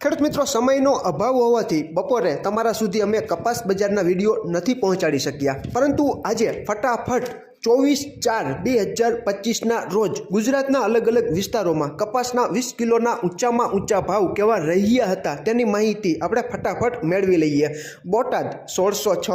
ખેડૂત મિત્રો, સમયનો અભાવ હોવાથી બપોરે તમારા સુધી અમે કપાસ બજારના વીડિયો નથી પહોંચાડી શક્યા. પરંતુ આજે ફટાફટ ચોવીસ ચાર બે હજાર પચીસના રોજ ગુજરાતના અલગ અલગ વિસ્તારોમાં કપાસના વીસ કિલોના ઊંચામાં ઊંચા ભાવ કેવા રહ્યા હતા તેની માહિતી આપણે ફટાફટ મેળવી લઈએ. બોટાદ સોળસો છ,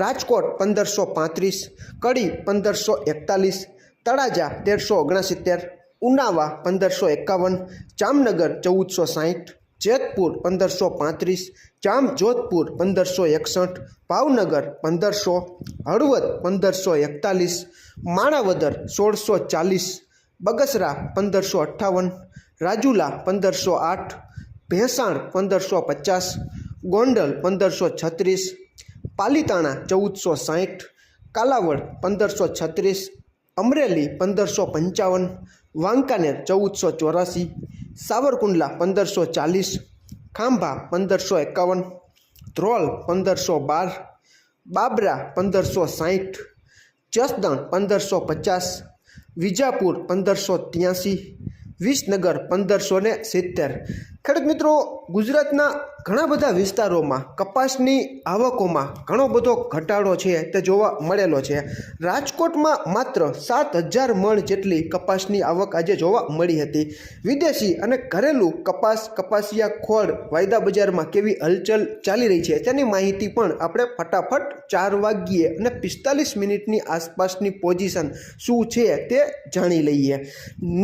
રાજકોટ પંદરસો પાંત્રીસ, કડી પંદરસો એકતાલીસ, તળાજા તેરસો ઓગણસિત્તેર, ઉનાવા પંદરસો એકાવન, જામનગર ચૌદસો સાહીઠ જેતપુર પંદરસો પાંત્રીસ, જામજોધપુર પંદરસો એકસઠ, ભાવનગર પંદરસો, હળવદ પંદરસો એકતાલીસ, માણાવદર સોળસો ચાલીસ, બગસરા પંદરસો અઠ્ઠાવન, રાજુલા પંદરસો આઠ, ભેંસાણ પંદરસો પચાસ, ગોંડલ પંદરસો છત્રીસ, પાલીતાણા ચૌદસો સાહીઠ, કાલાવડ પંદરસો છત્રીસ, અમરેલી પંદરસો પંચાવન, વાંકાનેર ચૌદસો ચોરાસી સાવરકુંડલા પંદરસો ચાલીસ, ખાંભા પંદરસો એકાવન, ધ્રોલ પંદરસો બાર, બાબરા પંદરસો સાહીઠ, જસદણ પંદરસો પચાસ, વિજાપુર પંદરસો ત્યાંસી, વિસનગર પંદરસો ને સિત્તેર. ખેડૂત મિત્રો, ગુજરાતના ઘણા બધા વિસ્તારોમાં કપાસની આવકોમાં ઘણો બધો ઘટાડો છે તે જોવા મળેલો છે. રાજકોટમાં માત્ર સાત હજાર મણ જેટલી કપાસની આવક આજે જોવા મળી હતી. વિદેશી અને ઘરેલું કપાસ, કપાસિયા ખોળ વાયદા બજારમાં કેવી હલચલ ચાલી રહી છે તેની માહિતી પણ આપણે ફટાફટ ચાર વાગ્યે અને પિસ્તાલીસ મિનિટની આસપાસની પોઝિશન શું છે તે જાણી લઈએ.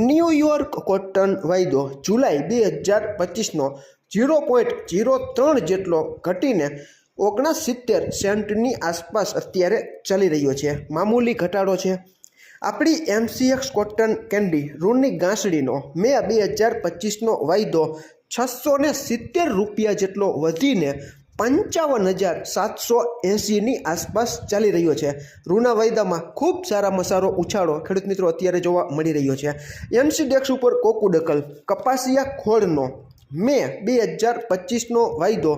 ન્યૂયોર્ક કોટન વાયદો જુલાઈ બે હજાર પચીસનો ઝીરો પોઈન્ટ ઝીરો ત્રણ જેટલો ઘટીને ઓગણસિત્તેર સેન્ટની આસપાસ અત્યારે ચાલી રહ્યો છે. મામૂલી ઘટાડો છે. આપણી એમસીએક્સ કોટન કેન્ડી ઋણની ગાંસડીનો મે બે હજાર પચીસનો વાયદો છસો ને સિત્તેર રૂપિયા જેટલો વધીને પંચાવન હજાર સાતસો એંસીની આસપાસ ચાલી રહ્યો છે. રૂના વાયદામાં ખૂબ સારા મસારો ઉછાળો ખેડૂત મિત્રો અત્યારે જોવા મળી રહ્યો છે. એમસી ડેક્સ ઉપર કોકુડકલ, કપાસિયા ખોળનો મે બે હજાર પચીસનો વાયદો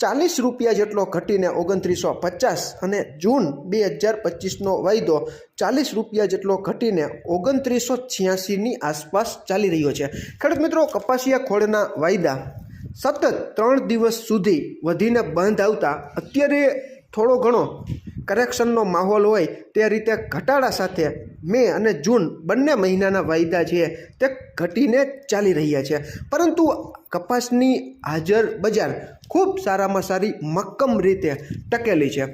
ચાલીસ રૂપિયા જેટલો ઘટીને ઓગણત્રીસો પચાસ અને જૂન બે હજાર પચીસનો વાયદો ચાલીસ રૂપિયા જેટલો ઘટીને ઓગણત્રીસો છ્યાસીની આસપાસ ચાલી રહ્યો છે. ખેડૂત મિત્રો, કપાસિયા ખોળના વાયદા સતત ત્રણ દિવસ સુધી વધીને બંધ આવતા, અત્યારે થોડો ઘણો કરેક્શનનો માહોલ હોય તે રીતે ઘટાડા સાથે મે અને જૂન બંને મહિનાના વાયદા છે તે ઘટીને ચાલી રહ્યા છે. પરંતુ કપાસની હાજર બજાર ખૂબ સારામાં સારી મક્કમ રીતે ટકેલી છે.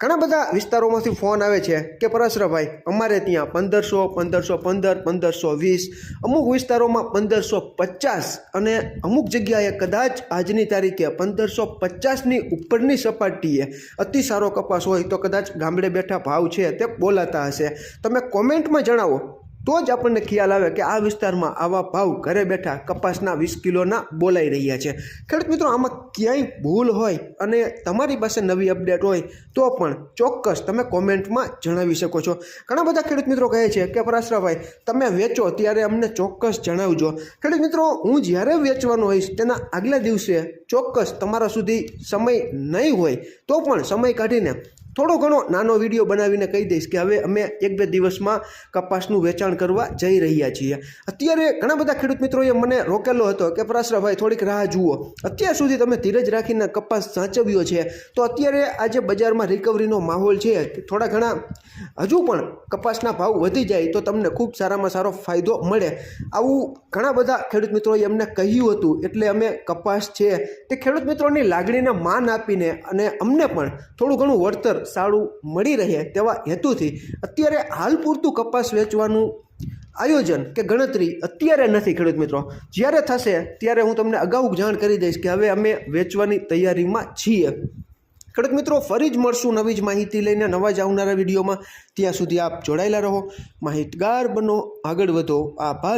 ઘણા બધા વિસ્તારોમાંથી ફોન આવે છે કે પરાશરાભાઈ, અમારે ત્યાં પંદરસો પંદરસો પંદર, પંદરસો વીસ, અમુક વિસ્તારોમાં પંદરસો પચાસ અને અમુક જગ્યાએ કદાચ આજની તારીખે પંદરસો પચાસની ઉપરની સપાટીએ અતિ સારો કપાસ હોય તો કદાચ ગામડે બેઠા ભાવ છે તે બોલાતા હશે. તમે કોમેન્ટમાં જણાવો. તો જ આપણને ખ્યાલ આવે કે આ વિસ્તારમાં આવા ભાવ ઘરે બેઠા કપાસના વીસ કિલોના બોલાઈ રહ્યા છે. ખેડૂત મિત્રો, આમાં ક્યાંય ભૂલ હોય અને તમારી પાસે નવી અપડેટ હોય તો પણ ચોક્કસ તમે કોમેન્ટમાં જણાવી શકો છો. ઘણા બધા ખેડૂત મિત્રો કહે છે કે, પરાશરાભાઈ, તમે વેચો ત્યારે અમને ચોક્કસ જણાવજો. ખેડૂત મિત્રો, હું જ્યારે વેચવાનો હોઈશ તેના આગલા દિવસે ચોક્કસ તમારા સુધી સમય નહીં હોય તો પણ સમય કાઢીને થોડો ઘણો નાનો વીડિયો બનાવીને કહી દઈશ કે હવે અમે એક બે દિવસમાં કપાસનું વેચાણ કરવા જઈ રહ્યા છીએ. અત્યારે ઘણા બધા ખેડૂત મિત્રોએ મને રોકેલો હતો કે, પરાશરાભાઈ, થોડીક રાહ જુઓ. અત્યાર સુધી તમે ધીરજ રાખીને કપાસ સાચવ્યો છે. તો અત્યારે આજે બજારમાં રિકવરીનો માહોલ છે. થોડા ઘણા, હજુ પણ કપાસના ભાવ વધી જાય તો તમને ખૂબ સારામાં સારો ફાયદો મળે. આવું ઘણા બધા ખેડૂત મિત્રોએ અમને કહ્યું હતું. એટલે અમે કપાસ છે તે ખેડૂત મિત્રોની લાગણીને માન આપીને અને અમને પણ થોડું ઘણું વળતર સારું મળી રહે તેવા હેતુથી અત્યારે હાલ પૂરતું કપાસ વેચવાનું આયોજન કે ગણતરી અત્યારે નથી, ખેડૂત મિત્રો. જ્યારે થશે, ત્યારે હું તમને અગાઉ જાણ કરી દઈશ કે હવે અમે વેચવાની તૈયારીમાં છીએ. ખેડૂત મિત્રો, ફરી જ મળશું નવી જ માહિતી લઈને નવા જ આવનારા વિડીયોમાં. ત્યાં સુધી આપ જોડાયેલા રહો. માહિતગાર બનો, આગળ વધો. આભાર.